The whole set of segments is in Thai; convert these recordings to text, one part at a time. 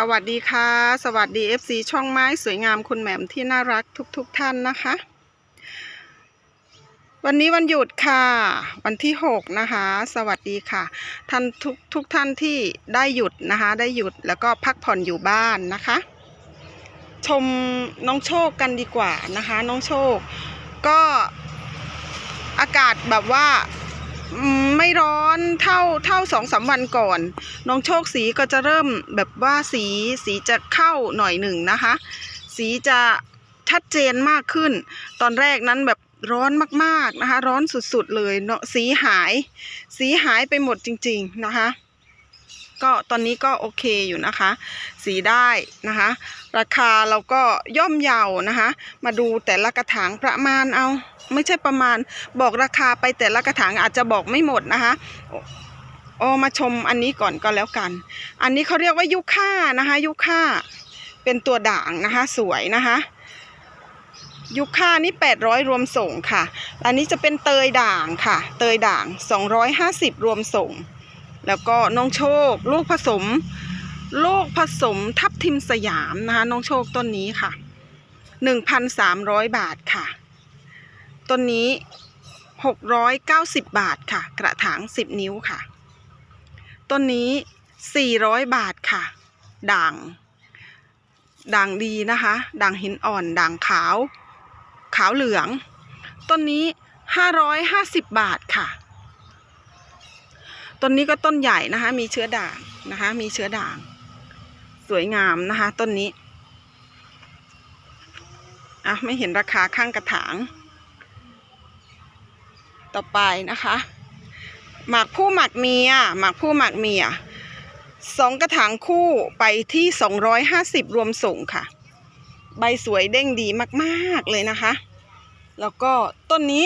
สวัสดีค่ะ สวัสดี FC ช่องไม้สวยงามคุณแหม่มที่น่ารักทุกๆทท่านนะคะ วันนี้วันหยุดค่ะ วันที่ 6 นะคะ สวัสดีค่ะ ท่านทุกทุกท่านที่ได้หยุดนะคะ ได้หยุดแล้วก็พักผ่อนอยู่บ้านนะคะ ชมน้องโชคกันดีกว่านะคะ น้องโชค ก็อากาศแบบว่า ไม่ร้อนเท่าเท่าสองสามวันก่อน น้องโชคสีก็จะเริ่มแบบว่าสีสีจะเข้าหน่อยหนึ่งนะคะ สีจะชัดเจนมากขึ้น ตอนแรกนั้นแบบร้อนมากๆนะคะ ร้อนสุดๆเลยเนาะสีหาย สีหายไปหมดจริง ๆ นะคะ ก็ตอนนี้ก็โอเคอยู่นะคะ สีได้นะคะ ราคาเราก็ย่อมเยานะคะ มาดูแต่ละกระถางประมาณเอาไม่ใช่ประมาณบอกราคาไปแต่ละกระถางอาจจะบอกไม่หมดนะคะโอมาชมอันนี้ก่อนก็แล้วกัน อันนี้เขาเรียกว่ายุค่านะคะ ยุค่าเป็นตัวด่างนะคะ สวยนะคะยุค่านี่ 800 รวมส่งค่ะ อันนี้จะเป็นเตยด่างค่ะ เตยด่าง 250 รวมส่ง แล้วก็น้องโชค ลูกผสม ลูกผสมทับทิมสยามนะคะน้องโชคต้นนี้ค่ะ 1,300 บาทค่ะ ต้นนี้ 690 บาทค่ะ กระถาง 10 นิ้วค่ะ ต้นนี้ 400 บาทค่ะ ด่าง ด่างดีนะคะ ด่างหินอ่อน ด่างขาว ขาวเหลือง ต้นนี้ 550 บาทค่ะ ต้นนี้ก็ต้นใหญ่นะคะ มีเชื้อด่างนะคะ มีเชื้อด่าง สวยงามนะคะ ต้นนี้อะไม่เห็นราคาข้างกระถาง ต่อไปนะคะ หมากผู้หมากเมีย หมากผู้หมากเมียสองกระถางคู่ไปที่250รวมส่งค่ะ ใบสวยเด้งดีมากๆเลยนะคะ แล้วก็ต้นนี้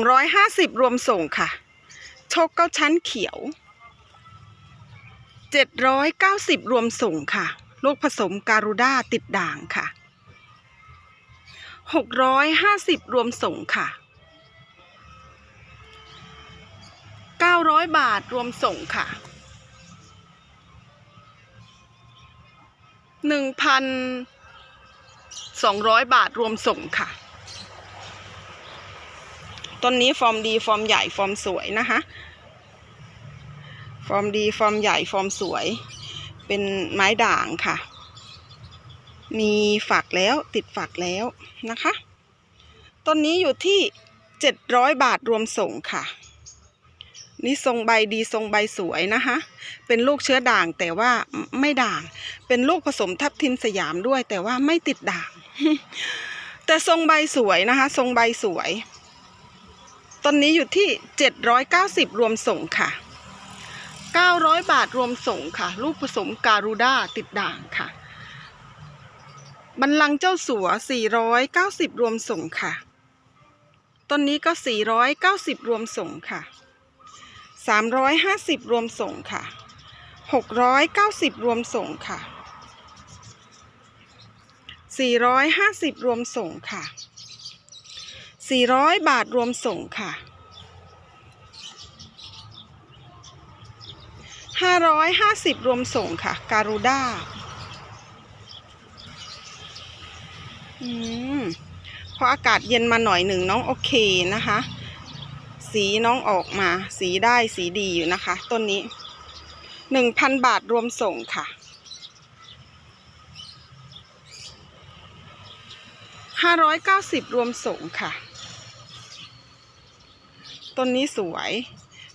250รวมส่งค่ะ ชคเก้าชั้นเขียว 790 รวมส่งค่ะ ลูกผสมการุด้าติดด่างค่ะ 650 รวมส่งค่ะ 900 บาทรวมส่งค่ะ 1,200 บาทรวมส่งค่ะ ต้นนี้ฟอร์มดีฟอร์มใหญ่ฟอร์มสวยนะคะ ฟอร์มดีฟอร์มใหญ่ฟอร์มสวย เป็นไม้ด่างค่ะ มีฝักแล้วติดฝักแล้วนะคะ ต้นนี้อยู่ที่700บาทรวมส่งค่ะ นี่ทรงใบดีทรงใบสวยนะคะ เป็นลูกเชื้อด่างแต่ว่าไม่ด่าง เป็นลูกผสมทับทิมสยามด้วยแต่ว่าไม่ติดด่าง แต่ทรงใบสวยนะคะ ทรงใบสวย ต้นนี้อยู่ที่ 790 รวมส่งค่ะ 900 บาทรวมส่งค่ะ ลูกผสมการูด้าติดด่างค่ะ บันลังเจ้าสัว 490 รวมส่งค่ะ ต้นนี้ก็ 490 รวมส่งค่ะ 350 รวมส่งค่ะ 690 รวมส่งค่ะ 450 รวมส่งค่ะ 400 บาทรวมส่งค่ะ 550 รวมส่งค่ะ การูด้าอืมพออากาศเย็นมาหน่อยหนึ่งน้องโอเคนะคะ สีน้องออกมา สีได้สีดีอยู่นะคะ ต้นนี้หนึ่งพันบาทรวมส่งค่ะห้าร้อยเก้าสิบรวมส่งค่ะ ต้นนี้สวย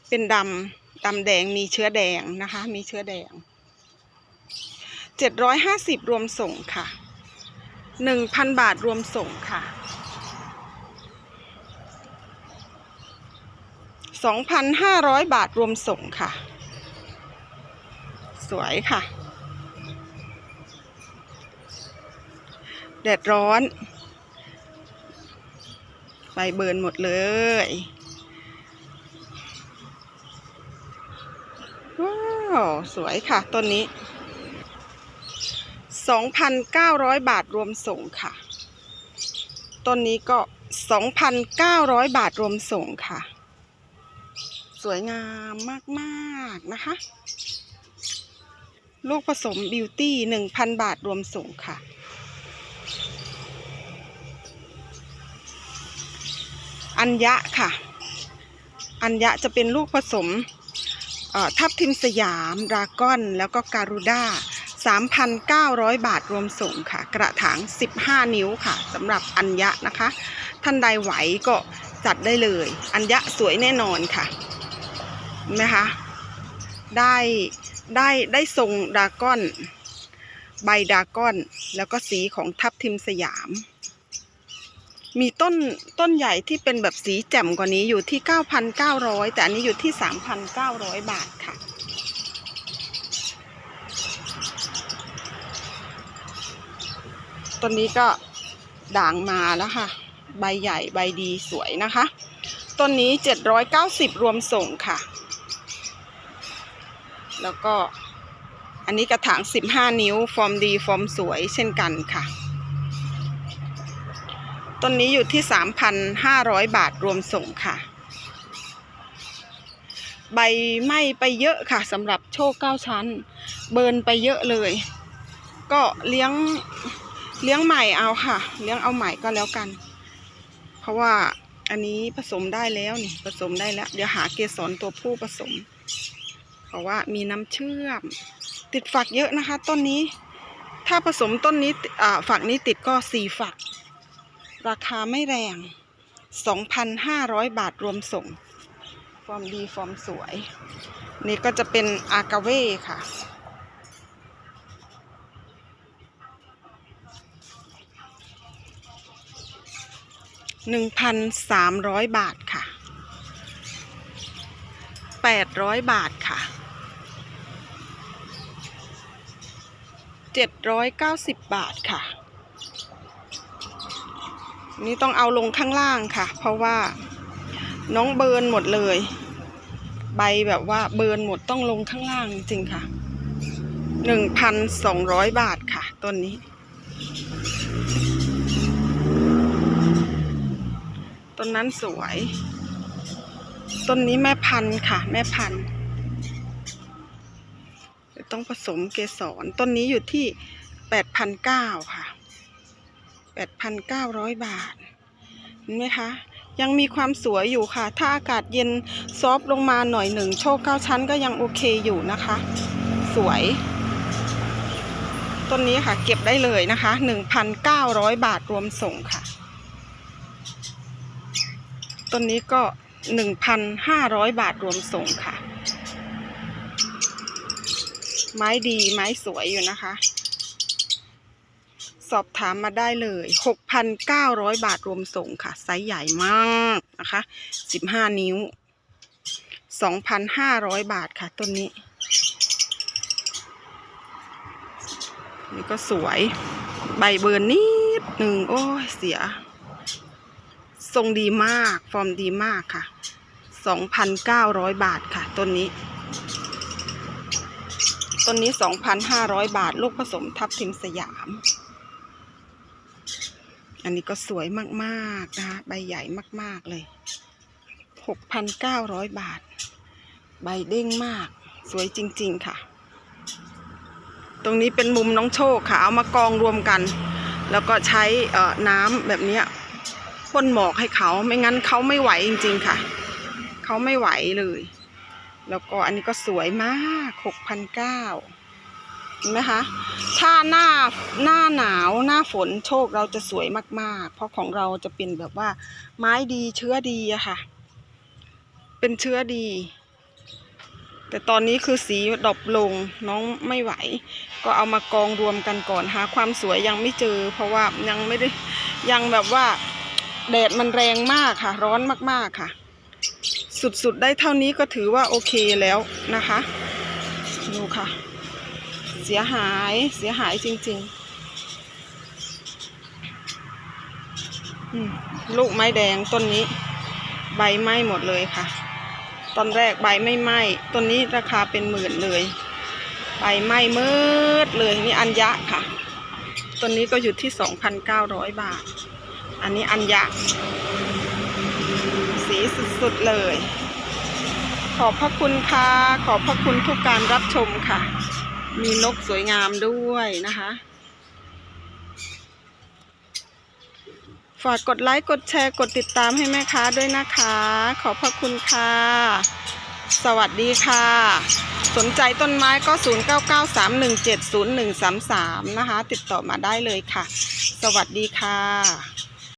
เป็นดำดำแดงมีเชื้อแดงนะคะ มีเชื้อแดงเจ็ดร้อยห้าสิบรวมส่งค่ะหนึ่งพันบาทรวมส่งค่ะสองพันห้าร้อยบาทรวมส่งค่ะ สวยค่ะแดดร้อนใบเบิร์นหมดเลย ว้าว สวยค่ะต้นนี้สองพันเก้าร้อยบาทรวมส่งค่ะ ต้นนี้ก็สองพันเก้าร้อยบาทรวมส่งค่ะ สวยงามมากๆนะคะ ลูกผสมบิวตี้หนึ่งพันบาทรวมส่งค่ะอัญญะค่ะ อัญญะจะเป็นลูกผสม ทับทิมสยามดราก้อน แล้วก็การูด้า 3,900 บาทรวมส่งค่ะ กระถาง 15 นิ้วค่ะสำหรับอัญญะนะคะ ท่านใดไหวก็จัดได้เลย อัญญะสวยแน่นอนค่ะนไหมคะได้ได้ได้ทรงดาก้อน ใบดาก้อน แล้วก็สีของทับทิมสยาม มีต้นต้นใหญ่ที่เป็นแบบสีแจ่มกว่านี้อยู่ที่ 9,900 แต่อันนี้อยู่ที่ 3,900 บาทค่ะ ต้นนี้ก็ด่างมาแล้วค่ะ ใบใหญ่ใบดีสวยนะคะ ต้นนี้ 790 รวมส่งค่ะ แล้วก็อันนี้กระถาง 15 นิ้ว ฟอร์มดี ฟอร์มสวยเช่นกันค่ะ ต้นนี้อยู่ที่ 3,500 บาทรวมส่งค่ะ ใบไหม้ไปเยอะค่ะสำหรับโชคเก้าชั้น เบิร์นไปเยอะเลย ก็เลี้ยงเลี้ยงใหม่เอาค่ะ เลี้ยงเอาใหม่ก็แล้วกัน เพราะว่าอันนี้ผสมได้แล้วนี่ผสมได้แล้ว เดี๋ยวหาเกสรตัวผู้ผสม เพราะว่ามีน้ำเชื่อม ติดฝักเยอะนะคะ ต้นนี้ ถ้าผสมต้นนี้ฝักนี้ติดก็สี่ฝัก ราคาไม่แรง 2,500 บาทรวมส่ง ฟอร์มดีฟอร์มสวย นี่ก็จะเป็นอากาเว่ค่ะ1,300บาทค่ะ800บาทค่ะ790 บาทค่ะ นี่ต้องเอาลงข้างล่างค่ะ เพราะว่าน้องเบิร์นหมดเลย ใบแบบว่าเบิร์นหมดต้องลงข้างล่างจริงค่ะ1,200บาทค่ะต้นนี้ ต้นนั้นสวย ต้นนี้แม่พันธุ์ค่ะ แม่พันธุ์ต้องผสมเกสรต้นนี้อยู่ที่8,900ค่ะ 8,900 บาทเห็นไหมคะ ยังมีความสวยอยู่ค่ะ ถ้าอากาศเย็นซอฟลงมาหน่อยหนึ่ง โชคเก้าชั้นก็ยังโอเคอยู่นะคะ สวย ต้นนี้ค่ะ เก็บได้เลยนะคะ 1,900 บาทรวมส่งค่ะ ต้นนี้ก็ 1,500 บาทรวมส่งค่ะ ไม้ดีไม้สวยอยู่นะคะ สอบถามมาได้เลย 6,900 บาทรวมส่งค่ะ ไซส์ใหญ่มากนะคะ 15 นิ้ว 2,500 บาทค่ะต้นนี้ นี่ก็สวย ใบเบิร์นนิดหนึ่งโอ้ยเสีย ทรงดีมาก ฟอร์มดีมากค่ะ 2,900 บาทค่ะต้นนี้ต้นนี้ 2,500 บาท ลูกผสมทับทิมสยาม อันนี้ก็สวยมากๆนะคะใบใหญ่มากๆเลย 6,900 บาท ใบเด้งมาก สวยจริง ๆ ค่ะ ตรงนี้เป็นมุมน้องโชคค่ะ เอามากองรวมกัน แล้วก็ใช้น้ำแบบนี้พ่นหมอกให้เขาไม่งั้นเขาไม่ไหวจริง ๆ ค่ะ เขาไม่ไหวเลย แล้วก็อันนี้ก็สวยมากหกพัน เห็นไหมคะ ถ้าหน้าหน้าหนาวหน้าฝนโชคเราจะสวยมาก ๆ เพราะของเราจะเป็นแบบว่า ไม้ดีเชื้อดีอะค่ะ เป็นเชื้อดี แต่ตอนนี้คือสีดอปลงน้องไม่ไหว ก็เอามากองรวมกันก่อนหาความสวยยังไม่เจอ เพราะว่ายังไม่ได้ยังแบบว่าแดดมันแรงมากค่ะ ร้อนมากๆค่ะ สุดๆได้เท่านี้ก็ถือว่าโอเคแล้วนะคะ ดูค่ะ เสียหายเสียหายจริงๆลูกไม้แดงต้นนี้ ใบไหม้หมดเลยค่ะ ตอนแรกใบไม่ไหม้ต้นนี้ราคาเป็นหมื่นเลย ใบไหม้มืดเลยนี่อัญญะค่ะต้นนี้ก็อยู่ที่ 2,900 บาท อันนี้อัญญะสีสุดๆเลยขอบพระคุณค่ะ ขอบพระคุณทุกการรับชมค่ะ มีนกสวยงามด้วยนะคะ ฝากกดไลค์กดแชร์กดติดตามให้แม่ค้าด้วยนะคะ ขอบพระคุณค่ะ สวัสดีค่ะ สนใจต้นไม้ก็ 0993170133 นะคะ ติดต่อมาได้เลยค่ะ สวัสดีค่ะ